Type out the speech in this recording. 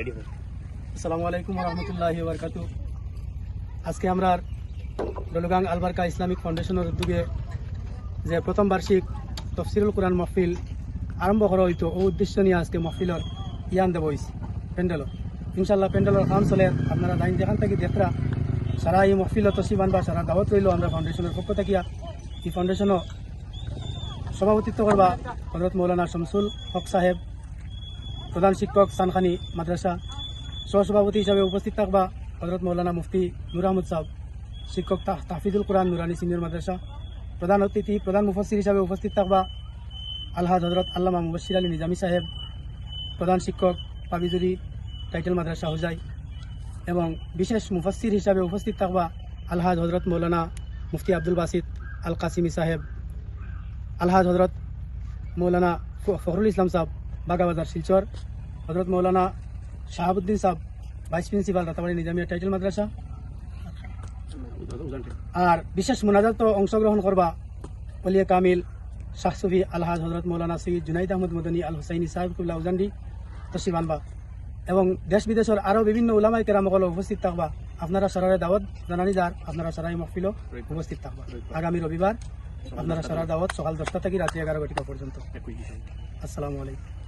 Ready হোক আসসালামু আলাইকুম রহমতুল্লাহ বরকাত আজকে আমরা ডলগাং আলবারকা ইসলামিক ফাউন্ডেশনের উদ্যোগে যে প্রথম বার্ষিক তফসিরুল কোরআন মহফিল আরম্ভ করা হইতো, ও উদ্দেশ্য নিয়ে আজকে মহফিলর ইয়ান দেব হয়েছে প্যান্ডেলর ইনশাল্লাহ প্যান্ডেলর কাম চলে। আপনারা লাইন যেখান থেকে, দেখরা সারা এই মহফিল তসিবান বা সারা দাওয়াত রইল আমরা ফাউন্ডেশনের পক্ষ থাকিয়া এই ফাউন্ডেশনও সভাপতিত্ব করবা হজরত মৌলানা শামসুল হক সাহেব। প্রধান শিক্ষক সানখানি, মাদ্রাসা সহসভাপতি হিসাবে উপস্থিত থাকবা হজরত মৌলানা মুফতি নুর আহমদ সাহ শিক্ষক তাহফিজুল কোরআন নুরানি সিনিয়র মাদ্রাসা, প্রধান অতিথি, প্রধান মুফসির হিসাবে উপস্থিত থাকবা আলহাজ হজরত আল্লামা মুবশির আলী নিজামী সাহেব, প্রধান শিক্ষক পাবিজুরি টাইটেল মাদ্রাসা হুজাই এবং বিশেষ মুফসির হিসাবে উপস্থিত থাকবা আলহাজ হজরত মৌলানা মুফতি আব্দুল বাসিদ আল কাসিমি সাহেব, আলহাজ হজরত মৌলানা ফখরুল ইসলাম সাহেব বাগাবাজার শিলচর হজরত মৌলানা শাহাবুদ্দিন সাহেব vice principal Ratabari Nizamia title madrasa. আর বিশেষ মোনাজাত অংশগ্রহণ করবা অলিয়া কামিল শাহ সুফি আলহাজ হজরত মৌলানা সৈয়দ জুনাইদ আহমদ মদনী আল হুসাইনি সাহেবুল্লাহ উজান্ডি তসিব আনবা। এবং দেশ বিদেশের আরও বিভিন্ন ওলামাই কেরামকল উপস্থিত থাকবা। আপনারা সারারে দাওয়াত জানানি যার আপনারা সারাই মহফিল উপস্থিত থাকবা। আগামী রবিবার আপনারা সারা দাওয়াত সকাল দশটা থেকে রাত্রি এগারো ঘটিকা পর্যন্ত। আসসালামু আলাইকুম।